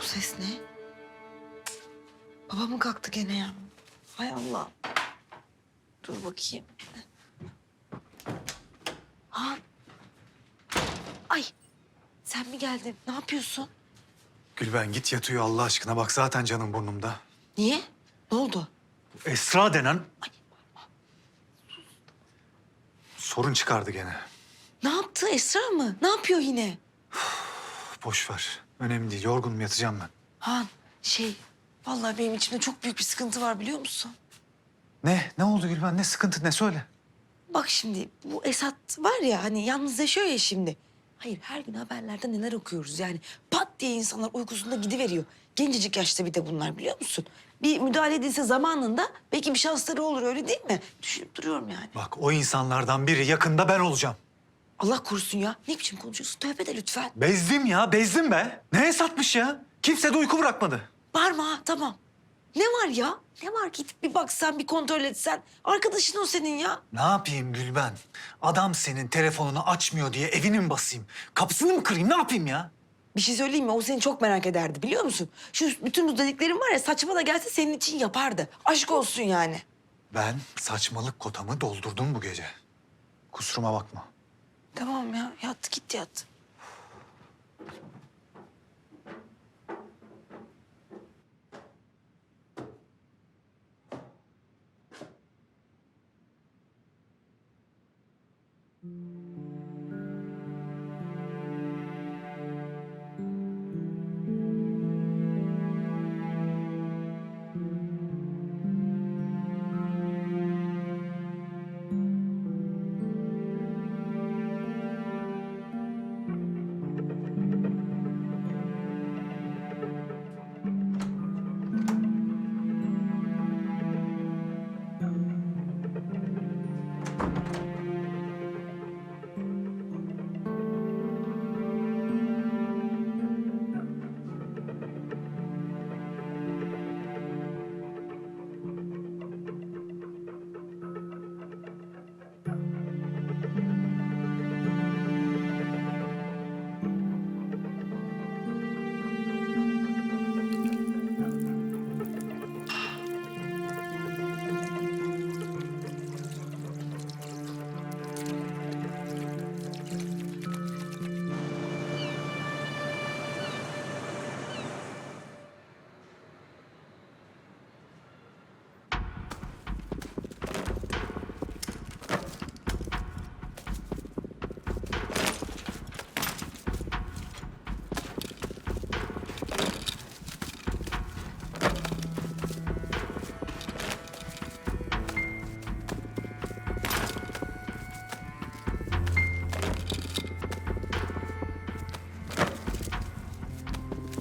Bu ses ne? Baba mı kalktı gene ya? Hay Allah. Dur bakayım. Han. Ay. Sen mi geldin? Ne yapıyorsun? Gülben git yat uyu Allah aşkına. Bak zaten canım burnumda. Niye? Ne oldu? Esra denen... Sorun çıkardı gene. Ne yaptı Esra mı? Ne yapıyor yine? Boş ver. Önemli değil. Yorgunum yatacağım ben. Han şey vallahi benim içimde çok büyük bir sıkıntı var biliyor musun? Ne? Ne oldu Gülben? Ne sıkıntı? Ne söyle? Bak şimdi bu Esat var ya hani yalnız yaşıyor ya şimdi. Hayır her gün haberlerde neler okuyoruz yani. Pat diye insanlar uykusunda gidiveriyor. Gencecik yaşta bir de bunlar biliyor musun? Bir müdahale edilse zamanında belki bir şansları olur öyle değil mi? Düşünüp duruyorum yani. Bak o insanlardan biri yakında ben olacağım. Allah korusun ya. Ne biçim konuşuyorsun? Tövbe de lütfen. Bezdim ya, bezdim be. Neye satmış ya? Kimse de uyku bırakmadı. Bağırma ha tamam. Ne var ya? Ne var gidip bir baksan bir kontrol etsen. Arkadaşın o senin ya. Ne yapayım Gülben? Adam senin telefonunu açmıyor diye evini mi basayım? Kapısını mı kırayım? Ne yapayım ya? Bir şey söyleyeyim mi? O seni çok merak ederdi biliyor musun? Şu bütün bu dediklerim var ya saçma da gelse senin için yapardı. Aşk olsun yani. Ben saçmalık kotamı doldurdum bu gece. Kusuruma bakma. Tamam ya yat git yat.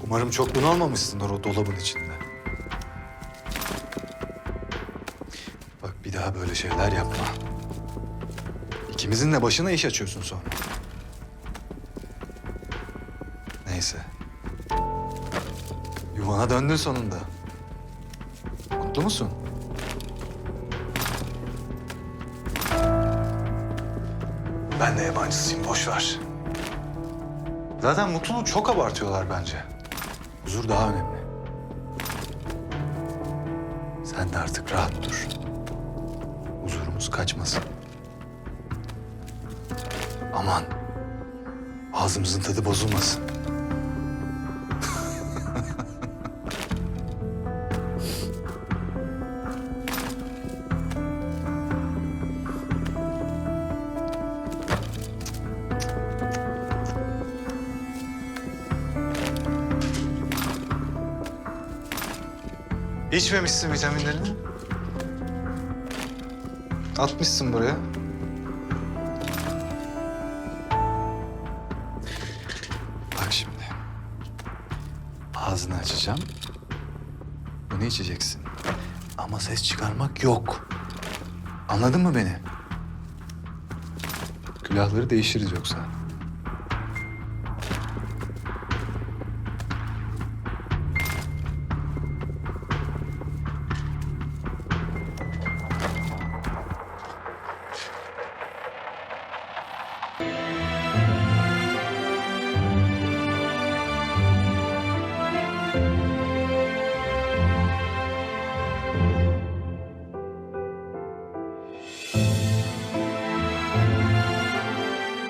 Umarım çok bunalmamışsındır o dolabın içinde. Bak bir daha böyle şeyler yapma. İkimizin de başına iş açıyorsun sonra. Neyse. Yuvana döndün sonunda. Mutlu musun? Ben de yabancısıyım, boş ver. Zaten mutluluğu çok abartıyorlar bence. Huzur daha önemli. Sen de artık rahat dur. Huzurumuz kaçmasın. Aman. Ağzımızın tadı bozulmasın. İçmemişsin vitaminlerini. Atmışsın buraya. Bak şimdi. Ağzını açacağım. Bunu içeceksin. Ama ses çıkarmak yok. Anladın mı beni? Külahları değişiriz yoksa.